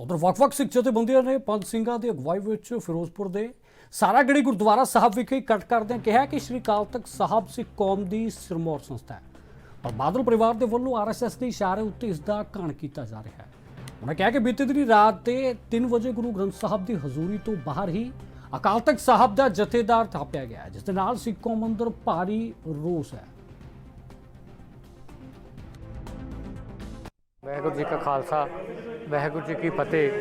ਉਧਰ ਵੱਖ-ਵੱਖ ਸਿੱਖ ਜਥੇਬੰਦੀਆਂ ਨੇ ਪੰਜ ਸਿੰਘਾਂ ਦੀ ਅਗਵਾਈ ਵਿੱਚ ਫਿਰੋਜ਼ਪੁਰ ਦੇ ਸਾਰਾਗੜੀ ਗੁਰਦੁਆਰਾ ਸਾਹਿਬ ਵਿਖੇ ਇਕੱਠ ਕਰਦਿਆਂ ਕਿਹਾ ਕਿ ਸ਼੍ਰੀ ਅਕਾਲ ਤਖਤ ਸਾਹਿਬ ਸਿੱਖ ਕੌਮ ਦੀ ਸਿਰਮੌਰ ਸੰਸਥਾ ਹੈ। ਪਰ ਬਾਦਲ ਪਰਿਵਾਰ ਦੇ ਵੱਲੋਂ ਆਰਐਸਐਸ ਦੇ ਇਸ਼ਾਰੇ ਉੱਤੇ ਇਸ ਦਾ ਘਾਣ ਕੀਤਾ ਜਾ ਰਿਹਾ ਹੈ। ਉਹਨਾਂ ਕਿਹਾ ਕਿ ਬੀਤੇ ਦਿਨੀ ਰਾਤ ਦੇ 3 ਵਜੇ ਗੁਰੂ ਗ੍ਰੰਥ ਸਾਹਿਬ ਦੀ ਹਜ਼ੂਰੀ ਤੋਂ ਬਾਹਰ ਹੀ ਅਕਾਲ ਤਖਤ ਸਾਹਿਬ ਦਾ ਜਥੇਦਾਰ ਥਾਪਿਆ ਗਿਆ ਹੈ, ਜਿਸ ਦੇ ਨਾਲ ਸਿੱਖ ਕੌਮ ਅੰਦਰ ਭਾਰੀ ਰੋਸ ਹੈ। ਵਾਹਿਗੁਰੂ ਜੀ ਕਾ ਖਾਲਸਾ, ਵਾਹਿਗੁਰੂ ਜੀ ਕੀ ਫਤਿਹ।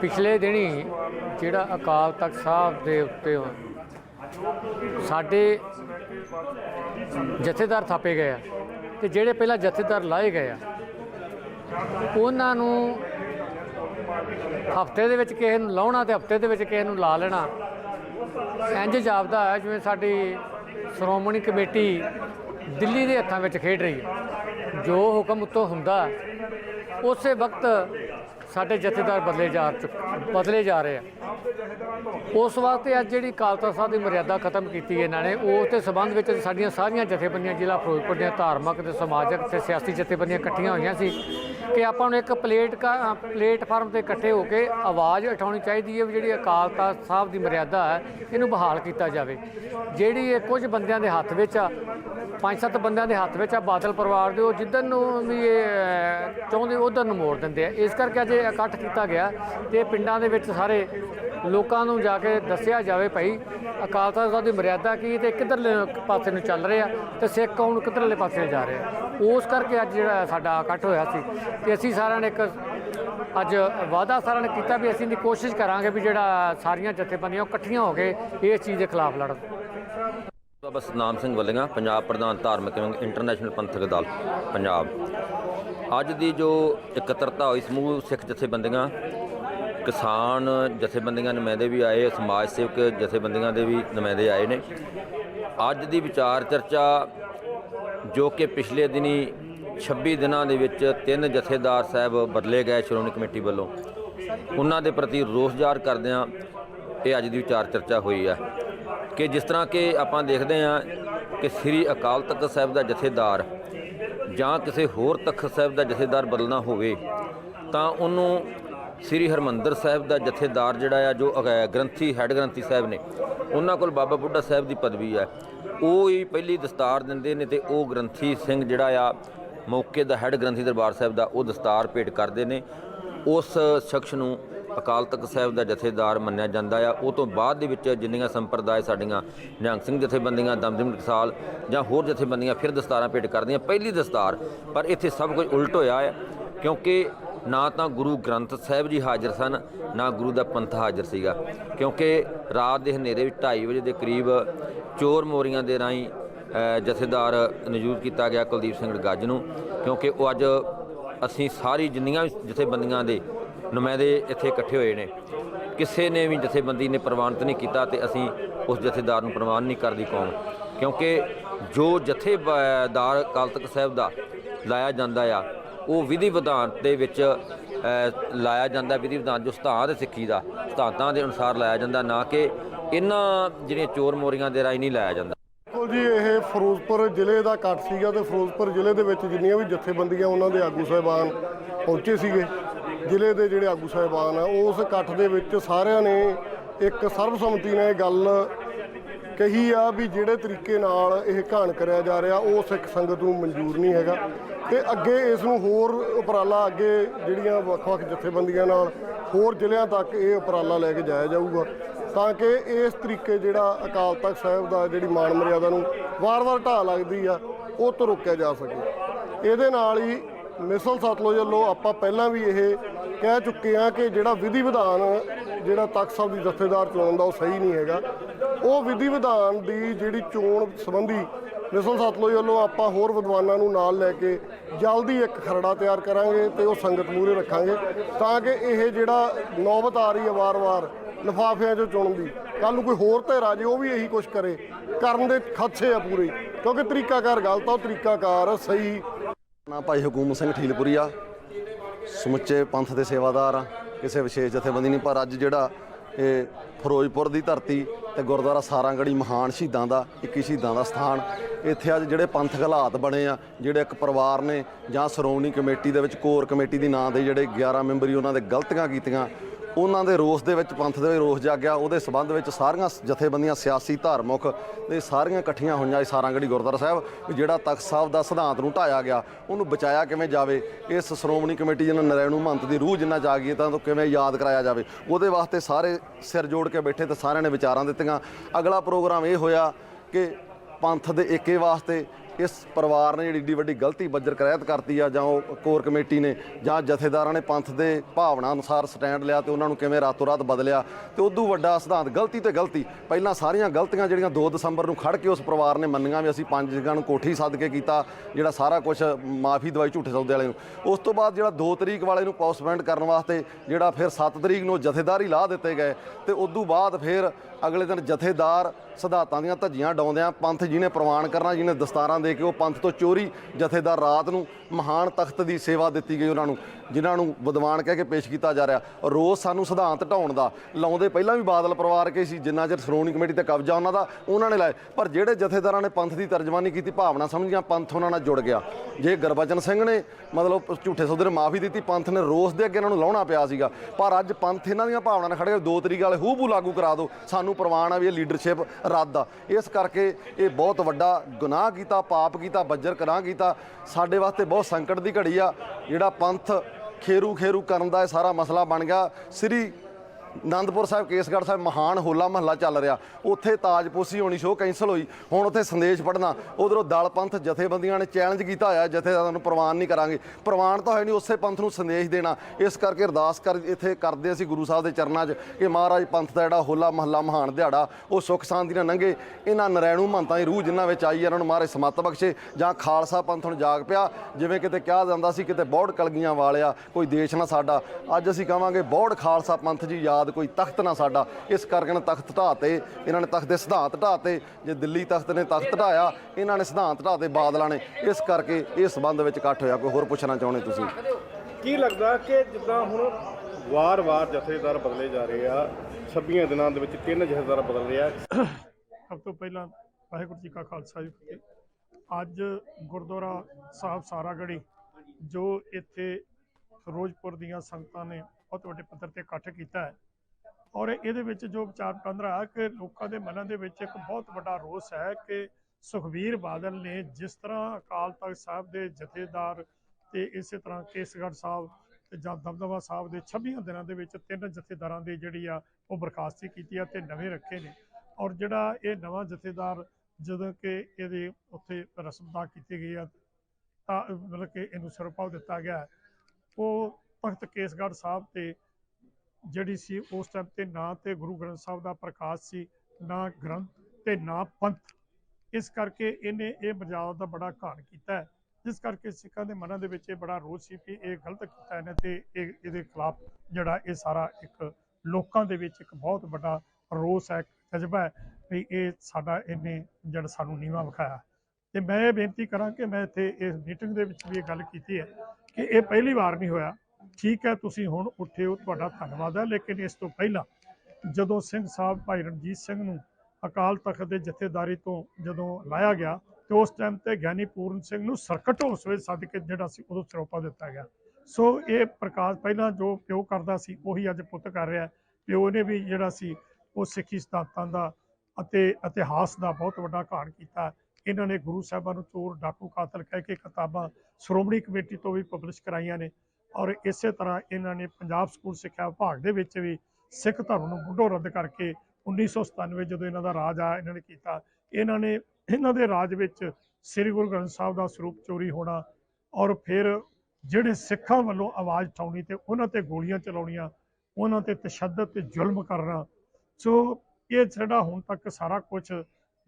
ਪਿਛਲੇ ਦਿਨੀ ਜਿਹੜਾ ਅਕਾਲ ਤਖਤ ਸਾਹਿਬ ਦੇ ਉੱਤੇ ਸਾਡੇ ਜਥੇਦਾਰ ਥਾਪੇ ਗਏ ਆ ਤੇ ਜਿਹੜੇ ਪਹਿਲਾਂ ਜਥੇਦਾਰ ਲਾਏ ਗਏ ਆ, ਉਹਨਾਂ ਨੂੰ ਹਫ਼ਤੇ ਦੇ ਵਿੱਚ ਕਿਸੇ ਨੂੰ ਲਾਉਣਾ ਤੇ ਹਫ਼ਤੇ ਦੇ ਵਿੱਚ ਕਿਸੇ ਨੂੰ ਲਾ ਲੈਣਾ ਇੰਜ ਜਾਪਦਾ ਹੈ ਜਿਵੇਂ ਸਾਡੀ ਸ਼੍ਰੋਮਣੀ ਕਮੇਟੀ ਦਿੱਲੀ ਦੇ ਹੱਥਾਂ ਵਿੱਚ ਖੇਡ ਰਹੀ ਹੈ। ਜੋ ਹੁਕਮ ਉੱਤੋਂ ਹੁੰਦਾ, ਉਸੇ ਵਕਤ ਸਾਡੇ ਜਥੇਦਾਰ ਬਦਲੇ ਜਾ ਚੁੱਕ- ਬਦਲੇ ਜਾ ਰਹੇ ਆ। ਉਸ ਵਾਸਤੇ ਅੱਜ ਜਿਹੜੀ ਕਾਲਤਾ ਸਾਹਿਬ ਦੀ ਮਰਿਆਦਾ ਖਤਮ ਕੀਤੀ ਇਹਨਾਂ ਨੇ ਉਸ ਦੇ ਸਬੰਧ ਵਿੱਚ ਸਾਡੀਆਂ ਸਾਰੀਆਂ ਜਥੇਬੰਦੀਆਂ, ਜ਼ਿਲ੍ਹਾ ਫਿਰੋਜ਼ਪੁਰ ਦੀਆਂ ਧਾਰਮਿਕ ਤੇ ਸਮਾਜਿਕ ਤੇ ਸਿਆਸੀ ਜਥੇਬੰਦੀਆਂ ਇਕੱਠੀਆਂ ਹੋਈਆਂ ਸੀ ਕਿ ਆਪਾਂ ਨੂੰ ਇੱਕ ਪਲੇਟ ਪਲੇਟਫਾਰਮ ਤੇ ਇਕੱਠੇ ਹੋ ਕੇ ਆਵਾਜ਼ ਉਠਾਉਣੀ ਚਾਹੀਦੀ ਹੈ ਵੀ ਜਿਹੜੀ ਅਕਾਲ ਤਖਤ ਸਾਹਿਬ ਦੀ ਮਰਿਆਦਾ ਹੈ, ਇਹਨੂੰ ਬਹਾਲ ਕੀਤਾ ਜਾਵੇ। ਜਿਹੜੀ ਇਹ ਕੁਝ ਬੰਦਿਆਂ ਦੇ ਹੱਥ ਵਿੱਚ ਆ ਪੰਜ ਸੱਤ ਬੰਦਿਆਂ ਦੇ ਹੱਥ ਵਿੱਚ ਆ ਬਾਦਲ ਪਰਿਵਾਰ ਦੇ, ਉਹ ਜਿੱਦਨ ਨੂੰ ਵੀ ਇਹ ਚਾਹੁੰਦੇ ਉਧਰ ਨੂੰ ਮੋੜ ਦਿੰਦੇ ਆ। ਇਸ ਕਰਕੇ ਅੱਜ ਇਹ ਇਕੱਠ ਕੀਤਾ ਗਿਆ ਤੇ ਪਿੰਡਾਂ ਦੇ ਵਿੱਚ ਸਾਰੇ ਲੋਕਾਂ ਨੂੰ ਜਾ ਕੇ ਦੱਸਿਆ ਜਾਵੇ ਭਾਈ ਅਕਾਲ ਤਖਤ ਸਾਹਿਬ ਦੀ ਮਰਿਆਦਾ ਕੀ ਤੇ ਕਿੱਧਰਲੇ ਪਾਸੇ ਨੂੰ ਚੱਲ ਰਿਹਾ ਆ ਤੇ ਸਿੱਖ ਕੌਮ ਕਿੱਧਰਲੇ ਪਾਸੇ ਨੂੰ ਜਾ ਰਿਹਾ ਉਸ ਕਰਕੇ ਅੱਜ ਜਿਹੜਾ ਸਾਡਾ ਇਕੱਠ ਹੋਇਆ ਸੀ ਤੇ ਅਸੀਂ ਸਾਰਿਆਂ ਨੇ ਇੱਕ, ਅੱਜ ਵਾਅਦਾ ਸਾਰਿਆਂ ਨੇ ਕੀਤਾ ਵੀ ਅਸੀਂ ਦੀ ਕੋਸ਼ਿਸ਼ ਕਰਾਂਗੇ ਵੀ ਜਿਹੜਾ ਸਾਰੀਆਂ ਜਥੇਬੰਦੀਆਂ ਉਹ ਇਕੱਠੀਆਂ ਹੋ ਕੇ ਇਸ ਚੀਜ਼ ਦੇ ਖਿਲਾਫ ਲੜਨ। ਬਾਬਾ ਸਤਨਾਮ ਸਿੰਘ ਵੱਲੀਆਂ ਪੰਜਾਬ ਪ੍ਰਧਾਨ ਧਾਰਮਿਕ ਵਿੰਗ ਇੰਟਰਨੈਸ਼ਨਲ ਪੰਥਕ ਦਲ, ਪੰਜਾਬ। ਅੱਜ ਦੀ ਜੋ ਇਕੱਤਰਤਾ ਹੋਈ, ਸਮੂਹ ਸਿੱਖ ਜਥੇਬੰਦੀਆਂ, ਕਿਸਾਨ ਜਥੇਬੰਦੀਆਂ ਨੁਮਾਇੰਦੇ ਵੀ ਆਏ, ਸਮਾਜ ਸੇਵਕ ਜਥੇਬੰਦੀਆਂ ਦੇ ਵੀ ਨੁਮਾਇੰਦੇ ਆਏ ਨੇ। ਅੱਜ ਦੀ ਵਿਚਾਰ ਚਰਚਾ, ਜੋ ਕਿ ਪਿਛਲੇ ਦਿਨੀ 26 ਦਿਨਾਂ ਦੇ ਵਿੱਚ ਤਿੰਨ ਜਥੇਦਾਰ ਸਾਹਿਬ ਬਦਲੇ ਗਏ ਸ਼੍ਰੋਮਣੀ ਕਮੇਟੀ ਵੱਲੋਂ। ਉਹਨਾਂ ਦੇ ਪ੍ਰਤੀ ਰੋਸ ਜ਼ਾਹਰ ਕਰਦਿਆਂ ਇਹ ਅੱਜ ਦੀ ਵਿਚਾਰ ਚਰਚਾ ਹੋਈ ਹੈ। ਕਿ ਜਿਸ ਤਰ੍ਹਾਂ ਕਿ ਆਪਾਂ ਦੇਖਦੇ ਹਾਂ ਕਿ ਸ੍ਰੀ ਅਕਾਲ ਤਖਤ ਸਾਹਿਬ ਦਾ ਜਥੇਦਾਰ ਜਾਂ ਕਿਸੇ ਹੋਰ ਤਖਤ ਸਾਹਿਬ ਦਾ ਜਥੇਦਾਰ ਬਦਲਣਾ ਹੋਵੇ, ਤਾਂ ਉਹਨੂੰ ਸ੍ਰੀ ਹਰਮੰਦਰ ਸਾਹਿਬ ਦਾ ਜਥੇਦਾਰ ਜਿਹੜਾ ਆ, ਜੋ ਅਗ- ਗ੍ਰੰਥੀ, ਹੈੱਡ ਗ੍ਰੰਥੀ ਸਾਹਿਬ ਨੇ, ਉਹਨਾਂ ਕੋਲ ਬਾਬਾ ਬੁੱਢਾ ਸਾਹਿਬ ਦੀ ਪਦਵੀ ਹੈ। ਉਹ ਹੀ ਪਹਿਲੀ ਦਸਤਾਰ ਦਿੰਦੇ ਨੇ ਤੇ ਉਹ ਗ੍ਰੰਥੀ ਸਿੰਘ ਜਿਹੜਾ ਆ, ਮੌਕੇ ਦਾ ਹੈੱਡ ਗ੍ਰੰਥੀ ਦਰਬਾਰ ਸਾਹਿਬ ਦਾ ਉਹ ਦਸਤਾਰ ਭੇਟ ਕਰਦੇ ਨੇ। ਉਸ ਸ਼ਖਸ ਨੂੰ ਅਕਾਲ ਤਖਤ ਸਾਹਿਬ ਦਾ ਜਥੇਦਾਰ ਮੰਨਿਆ ਜਾਂਦਾ ਆ। ਉਹ ਤੋਂ ਬਾਅਦ ਦੇ ਵਿੱਚ ਜਿੰਨੀਆਂ ਸੰਪਰਦਾਇ ਸਾਡੀਆਂ ਨਿਹੰਗ ਸਿੰਘ ਜਥੇਬੰਦੀਆਂ, ਦਮਦਮ ਟਕਸਾਲ ਜਾਂ ਹੋਰ ਜਥੇਬੰਦੀਆਂ ਫਿਰ ਦਸਤਾਰਾਂ ਭੇਟ ਕਰਦੀਆਂ, ਪਹਿਲੀ ਦਸਤਾਰ। ਪਰ ਇੱਥੇ ਸਭ ਕੁਝ ਉਲਟ ਹੋਇਆ ਹੈ ਕਿਉਂਕਿ ਨਾ ਤਾਂ ਗੁਰੂ ਗ੍ਰੰਥ ਸਾਹਿਬ ਜੀ ਹਾਜ਼ਰ ਸਨ, ਨਾ ਗੁਰੂ ਦਾ ਪੰਥ ਹਾਜ਼ਰ ਸੀਗਾ। ਕਿਉਂਕਿ ਰਾਤ ਦੇ ਹਨੇਰੇ ਵਿੱਚ 2:30 ਵਜੇ ਦੇ ਕਰੀਬ ਚੋਰ ਮੋਰੀਆਂ ਦੇ ਰਾਹੀਂ ਜਥੇਦਾਰ ਨਿਯੁਕਤ ਕੀਤਾ ਗਿਆ ਕੁਲਦੀਪ ਸਿੰਘ ਗੱਜ ਨੂੰ ਕਿਉਂਕਿ ਉਹ ਅੱਜ ਅਸੀਂ ਸਾਰੀ ਜਿੰਨੀਆਂ ਵੀ ਜਥੇਬੰਦੀਆਂ ਦੇ ਨੁਮਾਇੰਦੇ ਇੱਥੇ ਇਕੱਠੇ ਹੋਏ ਨੇ। ਕਿਸੇ ਨੇ ਵੀ ਜਥੇਬੰਦੀ ਨੇ ਪ੍ਰਵਾਨਿਤ ਨਹੀਂ ਕੀਤਾ ਤੇ ਅਸੀਂ ਉਸ ਜਥੇਦਾਰ ਨੂੰ ਪ੍ਰਵਾਨ ਨਹੀਂ ਕਰਦੀ ਕੌਮ। ਕਿਉਂਕਿ ਜੋ ਜਥੇਦਾਰ ਅਕਾਲ ਤਖਤ ਸਾਹਿਬ ਦਾ ਲਾਇਆ ਜਾਂਦਾ ਆ, ਉਹ ਵਿਧੀ ਵਿਧਾਨ ਦੇ ਵਿੱਚ ਲਾਇਆ ਜਾਂਦਾ ਵਿਧੀ ਵਿਧਾਨ ਜੋ ਸਿਧਾਂਤ ਸਿੱਖੀ ਦਾ, ਸਿਧਾਂਤਾਂ ਦੇ ਅਨੁਸਾਰ ਲਾਇਆ ਜਾਂਦਾ, ਨਾ ਕਿ ਇਹਨਾਂ ਜਿਹੜੀਆਂ ਚੋਰ ਮੋਰੀਆਂ ਦੇ ਰਾਹੀਂ ਨਹੀਂ ਲਾਇਆ ਜਾਂਦਾ। ਬਿਲਕੁਲ ਜੀ, ਇਹ ਫਿਰੋਜ਼ਪੁਰ ਜ਼ਿਲ੍ਹੇ ਦਾ ਇਕੱਠ ਸੀਗਾ ਤੇ ਫਿਰੋਜ਼ਪੁਰ ਜ਼ਿਲ੍ਹੇ ਦੇ ਵਿੱਚ ਜਿੰਨੀਆਂ ਵੀ ਜਥੇਬੰਦੀਆਂ ਉਹਨਾਂ ਦੇ ਆਗੂ ਸਾਹਿਬਾਨ ਪਹੁੰਚੇ ਸੀਗੇ। ਜ਼ਿਲ੍ਹੇ ਦੇ ਜਿਹੜੇ ਆਗੂ ਸਾਹਿਬਾਨ ਆ, ਉਸ ਇਕੱਠ ਦੇ ਵਿੱਚ ਸਾਰਿਆਂ ਨੇ ਇੱਕ ਸਰਬਸੰਮਤੀ ਨਾਲ ਇਹ ਗੱਲ ਕਹੀ ਆ ਵੀ ਜਿਹੜੇ ਤਰੀਕੇ ਨਾਲ ਇਹ ਘਾਣ ਕਰਿਆ ਜਾ ਰਿਹਾ, ਉਹ ਸਿੱਖ ਸੰਗਤ ਨੂੰ ਮਨਜ਼ੂਰ ਨਹੀਂ ਹੈਗਾ। ਤੇ ਅੱਗੇ ਇਸ ਨੂੰ ਹੋਰ ਉਪਰਾਲਾ ਅੱਗੇ ਜਿਹੜੀਆਂ ਵੱਖ-ਵੱਖ ਜਥੇਬੰਦੀਆਂ ਨਾਲ ਹੋਰ ਜ਼ਿਲ੍ਹਿਆਂ ਤੱਕ ਇਹ ਉਪਰਾਲਾ ਲੈ ਕੇ ਜਾਇਆ ਜਾਊਗਾ। ਤਾਂ ਕਿ ਇਸ ਤਰੀਕੇ ਜਿਹੜਾ ਅਕਾਲ ਤਖਤ ਸਾਹਿਬ ਦਾ ਜਿਹੜੀ ਮਾਨ ਮਰਿਆਦਾ ਨੂੰ ਵਾਰ-ਵਾਰ ਢਾਹ ਲੱਗਦੀ ਆ, ਉਹ ਤੋਂ ਰੋਕਿਆ ਜਾ ਸਕੇ। ਇਹਦੇ ਨਾਲ ਹੀ ਮਿਸਲ ਸਤਲੁਜ ਵੱਲੋਂ ਆਪਾਂ ਪਹਿਲਾਂ ਵੀ ਇਹ ਕਹਿ ਚੁੱਕੇ ਆ ਕਿ ਜਿਹੜਾ ਵਿਧੀ ਵਿਧਾਨ ਜਿਹੜਾ ਤਖਤ ਸਾਹਿਬ ਦੀ ਜਥੇਦਾਰ ਚੋਣ ਦਾ ਉਹ ਸਹੀ ਨਹੀਂ ਹੈਗਾ। ਉਹ ਵਿਧੀ ਵਿਧਾਨ ਦੀ ਜਿਹੜੀ ਚੋਣ ਸੰਬੰਧੀ ਮਿਸਲ ਸਤਲੁਜ ਵੱਲੋਂ ਆਪਾਂ ਹੋਰ ਵਿਦਵਾਨਾਂ ਨੂੰ ਨਾਲ ਲੈ ਕੇ ਜਲਦੀ ਇੱਕ ਖਰੜਾ ਤਿਆਰ ਕਰਾਂਗੇ ਤੇ ਉਹ ਸੰਗਤ ਮੂਹਰੇ ਰੱਖਾਂਗੇ ਤਾਂ ਕਿ ਇਹ ਜਿਹੜਾ ਨੌਬਤ ਆ ਰਹੀ ਹੈ ਵਾਰ-ਵਾਰ ਲਿਫਾਫਿਆਂ 'ਚੋਂ ਚੁਣਨ ਦੀ ਕੱਲ ਨੂੰ ਕੋਈ ਹੋਰ ਧਿਰ ਜੇ, ਉਹ ਵੀ ਇਹੀ ਕੁਝ ਕਰੇ। ਕਰਨ ਦੇ ਖਦਸ਼ੇ ਆ ਪੂਰੇ, ਕਿਉਂਕਿ ਤਰੀਕਾਕਾਰ ਗਲਤ ਆ, ਉਹ ਤਰੀਕਾਕਾਰ ਸਹੀ ਨਾ ਭਾਈ ਹਕੂਮ ਸਿੰਘ ਠੀਲਪੁਰੀਆ ਸਮੁੱਚੇ ਪੰਥ ਦੇ ਸੇਵਾਦਾਰ ਆ। ਕਿਸੇ ਵਿਸ਼ੇਸ਼ ਜਥੇਬੰਦੀ ਨਹੀਂ, ਪਰ ਅੱਜ ਜਿਹੜਾ ਇਹ ਫਿਰੋਜ਼ਪੁਰ ਦੀ ਧਰਤੀ ਤੇ ਗੁਰਦੁਆਰਾ ਸਾਰਾਂਗੜੀ ਮਹਾਨ ਸ਼ਹੀਦਾਂ ਦਾ 21 ਸ਼ਹੀਦਾਂ ਦਾ ਸਥਾਨ, ਇੱਥੇ ਅੱਜ ਜਿਹੜੇ ਪੰਥਕ ਹਾਲਾਤ ਬਣੇ ਆ, ਜਿਹੜੇ ਇੱਕ ਪਰਿਵਾਰ ਨੇ ਜਾਂ ਸ਼੍ਰੋਮਣੀ ਕਮੇਟੀ ਦੇ ਵਿੱਚ ਕੋਰ ਕਮੇਟੀ ਦੀ ਨਾਂ ਦੇ ਜਿਹੜੇ 11 ਮੈਂਬਰੀ ਉਹਨਾਂ ਦੇ ਗਲਤੀਆਂ ਕੀਤੀਆਂ ਉਹਨਾਂ ਦੇ ਰੋਸ ਦੇ ਵਿੱਚ, ਪੰਥ ਦੇ ਰੋਸ ਜਾਗਿਆ, ਉਹਦੇ ਸਬੰਧ ਵਿੱਚ ਸਾਰੀਆਂ ਜਥੇਬੰਦੀਆਂ, ਸਿਆਸੀ, ਧਾਰਮਿਕ ਤੇ ਸਾਰੀਆਂ ਇਕੱਠੀਆਂ ਹੋਈਆਂ ਇਸ ਸਾਰਾਂਗੜੀ ਗੁਰਦੁਆਰਾ ਸਾਹਿਬ, ਵੀ ਜਿਹੜਾ ਤਖਤ ਸਾਹਿਬ ਦਾ ਸਿਧਾਂਤ ਨੂੰ ਢਾਇਆ ਗਿਆ, ਉਹਨੂੰ ਬਚਾਇਆ ਕਿਵੇਂ ਜਾਵੇ? ਇਸ ਸ਼੍ਰੋਮਣੀ ਕਮੇਟੀ ਜਿਹਨਾਂ ਨਰੈਣੂ ਮਹੰਤ ਦੀ ਰੂਹ ਜਿੰਨਾ ਜਾਗੀ ਤਾਂ ਉਹ ਕਿਵੇਂ ਯਾਦ ਕਰਾਇਆ ਜਾਵੇ? ਉਹਦੇ ਵਾਸਤੇ ਸਾਰੇ ਸਿਰ ਜੋੜ ਕੇ ਬੈਠੇ ਤੇ ਸਾਰਿਆਂ ਨੇ ਵਿਚਾਰਾਂ ਦਿੱਤੀਆਂ। ਅਗਲਾ ਪ੍ਰੋਗਰਾਮ ਇਹ ਹੋਇਆ ਕਿ ਪੰਥ ਦੇ ਏਕੇ ਵਾਸਤੇ ਇਸ ਪਰਿਵਾਰ ਨੇ ਜਿਹੜੀ ਏਡੀ ਵੱਡੀ ਗਲਤੀ ਬੱਜਰ ਕਰਾਇਤ ਕਰਤੀ ਆ ਜਾਂ ਉਹ ਕੋਰ ਕਮੇਟੀ ਨੇ ਜਾਂ ਜਥੇਦਾਰਾਂ ਨੇ ਪੰਥ ਦੇ ਭਾਵਨਾ ਅਨੁਸਾਰ ਸਟੈਂਡ ਲਿਆ ਤੇ ਉਹਨਾਂ ਨੂੰ ਕਿਵੇਂ ਰਾਤੋਂ ਰਾਤ ਬਦਲਿਆ ਤੇ ਉਦੋਂ ਵੱਡਾ ਸਿਧਾਂਤ ਗਲਤੀ ਤੇ ਗਲਤੀ। ਪਹਿਲਾਂ ਸਾਰੀਆਂ ਗਲਤੀਆਂ ਜਿਹੜੀਆਂ 2 ਦਸੰਬਰ ਨੂੰ ਖੜ ਕੇ ਉਸ ਪਰਿਵਾਰ ਨੇ ਮੰਨੀਆਂ ਵੀ ਅਸੀਂ ਪੰਜ ਜਗ੍ਹਾ ਨੂੰ ਕੋਠੀ ਸੱਦ ਕੇ ਕੀਤਾ, ਜਿਹੜਾ ਸਾਰਾ ਕੁਝ ਮਾਫੀ ਦਵਾਈ ਝੂਠੇ ਸੌਦੇ ਵਾਲੇ ਨੂੰ। ਉਸ ਤੋਂ ਬਾਅਦ ਜਿਹੜਾ 2 ਤਰੀਕ ਵਾਲੇ ਨੂੰ ਪੋਸਟਪੈਂਡ ਕਰਨ ਵਾਸਤੇ ਜਿਹੜਾ ਫਿਰ 7 ਤਰੀਕ ਨੂੰ ਜਥੇਦਾਰ ਹੀ ਲਾ ਦਿੱਤੇ ਗਏ ਤੇ ਉਦੋਂ ਬਾਅਦ ਫਿਰ ਅਗਲੇ ਦਿਨ ਜਥੇਦਾਰ ਸਿਧਾਂਤਾਂ ਦੀਆਂ ਧੱਜੀਆਂ ਡਾਉਂਦਿਆਂ ਪੰਥ ਜੀ ਨੇ ਪ੍ਰਵਾਨ ਕਰਨਾ, ਜਿਹਨੇ ਦਸਤਾਰਾਂ ਦੇ ਕੇ ਉਹ ਪੰਥ ਤੋਂ ਚੋਰੀ ਜਥੇਦਾਰ ਰਾਤ ਨੂੰ ਮਹਾਨ ਤਖਤ ਦੀ ਸੇਵਾ ਦਿੱਤੀ ਗਈ ਉਹਨਾਂ ਨੂੰ, ਜਿਨ੍ਹਾਂ ਨੂੰ ਵਿਦਵਾਨ ਕਹਿ ਕੇ ਪੇਸ਼ ਕੀਤਾ ਜਾ ਰਿਹਾ। ਰੋਜ਼ ਸਾਨੂੰ ਸਿਧਾਂਤ ਢਾਉਣ ਦਾ, ਲਾਉਂਦੇ ਪਹਿਲਾਂ ਵੀ ਬਾਦਲ ਪਰਿਵਾਰ ਕੇ ਸੀ, ਜਿੰਨਾ ਚਿਰ ਸ਼੍ਰੋਮਣੀ ਕਮੇਟੀ ਤੇ ਕਬਜ਼ਾ ਉਹਨਾਂ ਦਾ, ਉਹਨਾਂ ਨੇ ਲਾਏ ਪਰ ਜਿਹੜੇ ਜਥੇਦਾਰਾਂ ਨੇ ਪੰਥ ਦੀ ਤਰਜਮਾਨੀ ਕੀਤੀ, ਭਾਵਨਾ ਸਮਝੀਆਂ, ਪੰਥ ਉਹਨਾਂ ਨਾਲ ਜੁੜ ਗਿਆ। ਜੇ ਗੁਰਬਚਨ ਸਿੰਘ ਨੇ ਮਤਲਬ ਝੂਠੇ ਸੌਦੇ ਨੇ ਮਾਫੀ ਦਿੱਤੀ, ਪੰਥ ਨੇ ਰੋਸ ਦੇ ਅੱਗੇ ਇਹਨਾਂ ਨੂੰ ਲਾਉਣਾ ਪਿਆ ਸੀਗਾ। ਪਰ ਅੱਜ ਪੰਥ ਇਹਨਾਂ ਦੀਆਂ ਭਾਵਨਾ ਨਾਲ ਖੜੇ ਕੇ ਦੋ ਤਰੀਕ ਵਾਲੇ ਹੂਬੂ ਲਾਗੂ ਕਰਾ ਦਿਓ। ਸਾਨੂੰ ਪ੍ਰਵਾਨ ਆ ਵੀ ਇਹ ਲੀਡਰਸ਼ਿਪ ਰੱਦ ਆ। ਇਸ ਕਰਕੇ ਇਹ ਬਹੁਤ ਵੱਡਾ ਗੁਨਾਹ ਕੀਤਾ ਪਾਪ ਕੀਤਾ, ਬੱਜਰ ਕਰਾਂ ਕੀਤਾ, ਸਾਡੇ ਵਾਸਤੇ ਬਹੁਤ ਸੰਕਟ ਦੀ ਘੜੀ ਆ। ਜਿਹੜਾ ਪੰਥ ਖੇਰੂ ਖੇਰੂ ਕਰਨ ਦਾ ਇਹ ਸਾਰਾ ਮਸਲਾ ਬਣ ਗਿਆ। ਸ੍ਰੀ ਆਨੰਦਪੁਰ ਸਾਹਿਬ, ਕੇਸਗੜ੍ਹ ਸਾਹਿਬ, ਮਹਾਨ ਹੋਲਾ ਮਹੱਲਾ ਚੱਲ ਰਿਹਾ। ਉੱਥੇ ਤਾਜਪੋਸੀ ਹੋਣੀ ਸ਼ੋਅ ਕੈਂਸਲ ਹੋਈ। ਹੁਣ ਉੱਥੇ ਸੰਦੇਸ਼ ਪੜਨਾ ਉਧਰੋਂ ਦਲ ਪੰਥ ਜਥੇਬੰਦੀਆਂ ਨੇ ਚੈਲੰਜ ਕੀਤਾ ਹੋਇਆ ਜਥੇਦਾਰਾਂ ਨੂੰ ਪ੍ਰਵਾਨ ਨਹੀਂ ਕਰਾਂਗੇ। ਪ੍ਰਵਾਨ ਤਾਂ ਹੋਇਆ ਨਹੀਂ, ਉਸੇ ਪੰਥ ਨੂੰ ਸੰਦੇਸ਼ ਦੇਣਾ। ਇਸ ਕਰਕੇ ਅਰਦਾਸ ਕਰ ਇੱਥੇ ਕਰਦੇ ਅਸੀਂ ਗੁਰੂ ਸਾਹਿਬ ਦੇ ਚਰਨਾਂ 'ਚ ਕਿ ਮਹਾਰਾਜ ਪੰਥ ਦਾ ਜਿਹੜਾ ਹੋਲਾ ਮਹੱਲਾ, ਮਹਾਨ ਦਿਹਾੜਾ, ਉਹ ਸੁੱਖ ਸ਼ਾਂਤੀ ਨਾਲ ਲੰਘੇ। ਇਹਨਾਂ ਨਰੈਣੂ ਮਹੰਤਾਂ ਦੀ ਰੂਹ ਜਿਨ੍ਹਾਂ ਵਿੱਚ ਆਈ ਇਹਨਾਂ ਨੂੰ ਮਹਾਰਾਜ ਸਮੱਤ ਬਖਸ਼ੇ। ਜਾਂ ਖਾਲਸਾ ਪੰਥ ਨੂੰ ਜਾਗ ਪਿਆ। ਜਿਵੇਂ ਕਿਤੇ ਕਿਹਾ ਜਾਂਦਾ ਸੀ, ਕਿਤੇ ਬੌੜ ਕਲਗੀਆਂ ਵਾਲਿਆ, ਕੋਈ ਦੇਸ਼ ਨਾ ਸਾਡਾ। ਅੱਜ ਅਸੀਂ ਕਹਾਂਗੇ, ਬੌੜ ਖਾਲਸਾ ਪੰਥ ਜੀ, ਯਾਦ ਕੋਈ ਤਖਤ ਨਾ ਸਾਡਾ। ਇਸ ਕਰਕੇ ਨਾ ਤਖਤ ਢਾਤੇ ਇਹਨਾਂ ਨੇ ਤਖਤ ਦੇ ਸਿਧਾਂਤ ਢਾਤੇ। ਜੇ ਦਿੱਲੀ ਤਖਤ ਨੇ ਤਖਤ ਢਾਇਆ ਇਹਨਾਂ ਨੇ ਸਿਧਾਂਤ ਢਾਤੇ ਬਾਦਲਾਂ ਨੇ। ਇਸ ਕਰਕੇ ਇਸ ਸੰਬੰਧ ਵਿੱਚ ਇਕੱਠ ਹੋਇਆ। ਕੋਈ ਹੋਰ ਪੁੱਛਣਾ ਚਾਹੁੰਦੇ ਤੁਸੀਂ? ਕੀ ਲੱਗਦਾ ਕਿ ਜਿੱਦਾਂ ਹੁਣ ਵਾਰ-ਵਾਰ ਜਥੇਦਾਰ ਬਦਲੇ ਜਾ ਰਹੇ ਆ 26 ਦਿਨਾਂ ਦੇ ਵਿੱਚ ਤਿੰਨ ਜਥੇਦਾਰ ਬਦਲ ਰਹੇ ਆ। ਸਭ ਤੋਂ ਪਹਿਲਾਂ ਵਾਹਿਗੁਰੂ ਜੀ ਕਾ ਖਾਲਸਾ ਜੀ ਕੀ ਫਤਿਹ। ਅੱਜ ਗੁਰਦੁਆਰਾ ਸਾਹਿਬ ਸਾਰਾਗੜੀ ਜੋ ਇੱਥੇ ਫਿਰੋਜ਼ਪੁਰ ਦੀਆਂ ਸੰਗਤਾਂ ਨੇ ਬਹੁਤ ਵੱਡੇ ਪੱਧਰ ਤੇ ਇਕੱਠ ਕੀਤਾ ਹੈ। ਔਰ ਇਹਦੇ ਵਿੱਚ ਜੋ ਵਿਚਾਰ ਵਟਾਂਦਰਾ ਰਹਾ ਕਿ ਲੋਕਾਂ ਦੇ ਮਨਾਂ ਦੇ ਵਿੱਚ ਇੱਕ ਬਹੁਤ ਵੱਡਾ ਰੋਸ ਹੈ ਕਿ ਸੁਖਬੀਰ ਬਾਦਲ ਨੇ ਜਿਸ ਤਰ੍ਹਾਂ ਅਕਾਲ ਤਖਤ ਸਾਹਿਬ ਦੇ ਜਥੇਦਾਰ ਤੇ ਇਸੇ ਤਰ੍ਹਾਂ ਕੇਸਗੜ੍ਹ ਸਾਹਿਬ ਤੇ ਜਾਂ ਦਮਦਮਾ ਸਾਹਿਬ ਦੇ 26 ਦਿਨਾਂ ਦੇ ਵਿੱਚ ਤਿੰਨ ਜਥੇਦਾਰਾਂ ਦੀ ਜਿਹੜੀ ਆ ਉਹ ਬਰਖਾਸਤੀ ਕੀਤੀ ਆ ਤੇ ਨਵੇਂ ਰੱਖੇ ਨੇ। ਔਰ ਜਿਹੜਾ ਇਹ ਨਵਾਂ ਜਥੇਦਾਰ ਜਦੋਂ ਕਿ ਇਹਦੇ ਉੱਥੇ ਰਸਮਤਾ ਕੀਤੀ ਗਈ ਆ ਤਾਂ ਮਤਲਬ ਕਿ ਇਹਨੂੰ ਸਿਰਪਾਉ ਦਿੱਤਾ ਗਿਆ। ਉਹ ਤਖਤ ਕੇਸਗੜ੍ਹ ਸਾਹਿਬ ਤੇ ਜਿਹੜੀ ਸੀ ਉਸ ਟਾਈਮ ਤੇ ਨਾ ਤੇ ਗੁਰੂ ਗ੍ਰੰਥ ਸਾਹਿਬ ਦਾ ਪ੍ਰਕਾਸ਼ ਸੀ, ਨਾ ਗ੍ਰੰਥ ਤੇ ਨਾ ਪੰਥ। ਇਸ ਕਰਕੇ ਇਹਨੇ ਇਹ ਮਰਜ਼ਾਦਾ ਦਾ ਬੜਾ ਘਾਣ ਕੀਤਾ ਹੈ। ਜਿਸ ਕਰਕੇ ਸਿੱਖਾਂ ਦੇ ਮਨਾਂ ਦੇ ਵਿੱਚ ਇਹ ਬੜਾ ਰੋਸ ਸੀ ਕਿ ਇਹ ਗਲਤ ਕੀਤਾ ਇਹਨੇ ਤੇ ਇਹ ਇਹਦੇ ਖਿਲਾਫ ਜਿਹੜਾ ਇਹ ਸਾਰਾ ਇੱਕ ਲੋਕਾਂ ਦੇ ਵਿੱਚ ਇੱਕ ਬਹੁਤ ਵੱਡਾ ਰੋਸ ਹੈ ਜਜ਼ਬਾ ਹੈ ਵੀ ਇਹ ਸਾਡਾ ਇਹਨੇ ਜਿਹੜਾ ਸਾਨੂੰ ਨੀਵਾ ਵਿਖਾਇਆ। ਤੇ ਮੈਂ ਇਹ ਬੇਨਤੀ ਕਰਾਂ ਕਿ ਮੈਂ ਇੱਥੇ ਇਸ ਮੀਟਿੰਗ ਦੇ ਵਿੱਚ ਵੀ ਇਹ ਗੱਲ ਕੀਤੀ ਹੈ ਕਿ ਇਹ ਪਹਿਲੀ ਵਾਰ ਨਹੀਂ ਹੋਇਆ। ਠੀਕ ਹੈ, ਤੁਸੀਂ ਹੁਣ ਉੱਠੇ ਹੋ ਤੁਹਾਡਾ ਧੰਨਵਾਦ ਹੈ। ਲੇਕਿਨ ਇਸ ਤੋਂ ਪਹਿਲਾਂ ਜਦੋਂ ਸਿੰਘ ਸਾਹਿਬ ਭਾਈ ਰਣਜੀਤ ਸਿੰਘ ਨੂੰ ਅਕਾਲ ਤਖਤ ਦੇ ਜਥੇਦਾਰੀ ਤੋਂ ਜਦੋਂ ਲਾਇਆ ਗਿਆ ਤੇ ਉਸ ਟਾਈਮ ਤੇ ਗਿਆਨੀ ਪੂਰਨ ਸਿੰਘ ਨੂੰ ਸਰਕਟ ਹਾਊਸ ਵਿੱਚ ਸੱਦ ਕੇ ਜਿਹੜਾ ਸੀ ਉਦੋਂ ਸਰੋਪਾ ਦਿੱਤਾ ਗਿਆ। ਸੋ ਇਹ ਪ੍ਰਕਾਸ਼ ਪਹਿਲਾਂ ਜੋ ਪਿਓ ਕਰਦਾ ਸੀ, ਉਹੀ ਅੱਜ ਪੁੱਤ ਕਰ ਰਿਹਾ ਪਿਓ ਨੇ ਵੀ ਜਿਹੜਾ ਸੀ, ਉਹ ਸਿੱਖੀ ਸਿਧਾਂਤਾਂ ਦਾ ਅਤੇ ਇਤਿਹਾਸ ਦਾ ਬਹੁਤ ਵੱਡਾ ਘਾਣ ਕੀਤਾ। ਇਹਨਾਂ ਨੇ ਗੁਰੂ ਸਾਹਿਬਾਂ ਨੂੰ ਚੋਰ, ਡਾਕੂ ਕਾਤਲ ਕਹਿ ਕੇ ਕਿਤਾਬਾਂ ਸ਼੍ਰੋਮਣੀ ਕਮੇਟੀ ਤੋਂ ਵੀ ਪਬਲਿਸ਼ ਕਰਾਈਆਂ ਨੇ। ਔਰ ਇਸੇ ਤਰ੍ਹਾਂ ਇਹਨਾਂ ਨੇ ਪੰਜਾਬ ਸਕੂਲ ਸਿੱਖਿਆ ਵਿਭਾਗ ਦੇ ਵਿੱਚ ਵੀ ਸਿੱਖ ਧਰਮ ਨੂੰ ਮੁੱਢੋਂ ਰੱਦ ਕਰਕੇ 1997 ਜਦੋਂ ਇਹਨਾਂ ਦਾ ਰਾਜ ਆ ਇਹਨਾਂ ਨੇ ਕੀਤਾ, ਇਹਨਾਂ ਨੇ ਇਹਨਾਂ ਦੇ ਰਾਜ ਵਿੱਚ ਸ੍ਰੀ ਗੁਰੂ ਗ੍ਰੰਥ ਸਾਹਿਬ ਦਾ ਸਰੂਪ ਚੋਰੀ ਹੋਣਾ ਔਰ ਫਿਰ ਜਿਹੜੇ ਸਿੱਖਾਂ ਵੱਲੋਂ ਆਵਾਜ਼ ਉਠਾਉਣੀ ਤੇ ਉਹਨਾਂ ਤੇ ਗੋਲੀਆਂ ਚਲਾਉਣੀਆਂ, ਉਹਨਾਂ ਤੇ ਤਸ਼ੱਦਦ ਤੇ ਜ਼ੁਲਮ ਕਰਨਾ, ਸੋ ਇਹ ਜਿਹੜਾ ਹੁਣ ਤੱਕ ਸਾਰਾ ਕੁਝ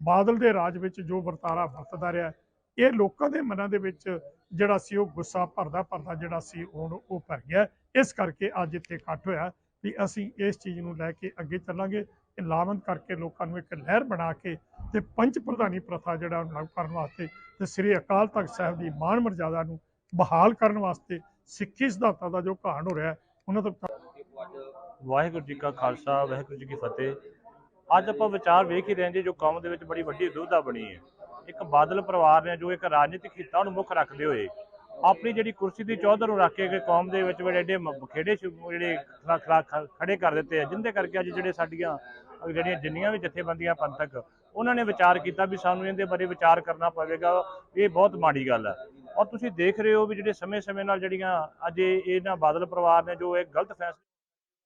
ਬਾਦਲ ਦੇ ਰਾਜ ਵਿੱਚ ਜੋ ਵਰਤਾਰਾ ਵਰਤਦਾ ਰਿਹਾ ਇਹ ਲੋਕਾਂ ਦੇ ਮਨਾਂ ਦੇ ਵਿੱਚ ਜਿਹੜਾ ਸੀ ਉਹ ਗੁੱਸਾ ਭਰਦਾ ਭਰਦਾ ਜਿਹੜਾ ਸੀ ਹੁਣ ਉਹ ਭਰ ਗਿਆ ਇਸ ਕਰਕੇ ਅੱਜ ਇੱਥੇ ਇਕੱਠ ਹੋਇਆ ਵੀ ਅਸੀਂ ਇਸ ਚੀਜ਼ ਨੂੰ ਲੈ ਕੇ ਅੱਗੇ ਚੱਲਾਂਗੇ ਤੇ ਲਾਵੰਦ ਕਰਕੇ ਲੋਕਾਂ ਨੂੰ ਇੱਕ ਲਹਿਰ ਬਣਾ ਕੇ ਤੇ ਪੰਜ ਪ੍ਰਧਾਨੀ ਪ੍ਰਥਾ ਜਿਹੜਾ ਉਹਨੂੰ ਲਾਗੂ ਕਰਨ ਵਾਸਤੇ ਤੇ ਸ੍ਰੀ ਅਕਾਲ ਤਖਤ ਸਾਹਿਬ ਦੀ ਮਾਣ ਮਰਜ਼ਾਦਾ ਨੂੰ ਬਹਾਲ ਕਰਨ ਵਾਸਤੇ ਸਿੱਖੀ ਸਿਧਾਂਤਾਂ ਦਾ ਜੋ ਘਾਣ ਹੋ ਰਿਹਾ ਉਹਨਾਂ ਤੋਂ ਵਾਹਿਗੁਰੂ ਜੀ ਕਾ ਖਾਲਸਾ, ਵਾਹਿਗੁਰੂ ਜੀ ਕੀ ਫਤਿਹ। ਅੱਜ ਆਪਾਂ ਵਿਚਾਰ ਵੇਖ ਹੀ ਰਹੇ ਹਾਂ ਜੀ, ਜੋ ਕੌਮ ਦੇ ਵਿੱਚ ਬੜੀ ਵੱਡੀ ਦੁਬਿਧਾ ਬਣੀ ਹੈ। ਇੱਕ ਬਾਦਲ ਪਰਿਵਾਰ ਨੇ ਜੋ ਇੱਕ ਰਾਜਨੀਤਿਕ ਹਿੱਤਾਂ ਨੂੰ ਮੁੱਖ ਰੱਖਦੇ ਹੋਏ ਆਪਣੀ ਜਿਹੜੀ ਕੁਰਸੀ ਦੀ ਚੌਧਰ ਨੂੰ ਰੱਖ ਕੇ ਕੌਮ ਦੇ ਵਿੱਚ ਬੜੇ ਏਡੇ ਮ- ਖੇੜੇ ਜਿਹੜੇ ਖਲਾ- ਖਲਾ- ਖੜੇ ਕਰ ਦਿੱਤੇ ਆ, ਜਿੰਦੇ ਕਰਕੇ ਅੱਜ ਜਿਹੜੇ ਸਾਡੀਆਂ, ਜਿਹੜੀਆਂ ਜਿੰਨੀਆਂ ਵੀ ਜਥੇਬੰਦੀਆਂ ਪੰਥਕ, ਉਹਨਾਂ ਨੇ ਵਿਚਾਰ ਕੀਤਾ ਵੀ ਸਾਨੂੰ ਇਹਦੇ ਬਾਰੇ ਵਿਚਾਰ ਕਰਨਾ ਪਵੇਗਾ, ਇਹ ਬਹੁਤ ਮਾੜੀ ਗੱਲ ਹੈ ਔਰ ਤੁਸੀਂ ਦੇਖ ਰਹੇ ਹੋ ਵੀ ਜਿਹੜੇ ਸਮੇਂ-ਸਮੇਂ ਨਾਲ ਜਿਹੜੀਆਂ ਅੱਜ ਇਹਨਾਂ ਬਾਦਲ ਪਰਿਵਾਰ ਨੇ ਜੋ ਇਹ ਗਲਤ ਫੈਸਲੇ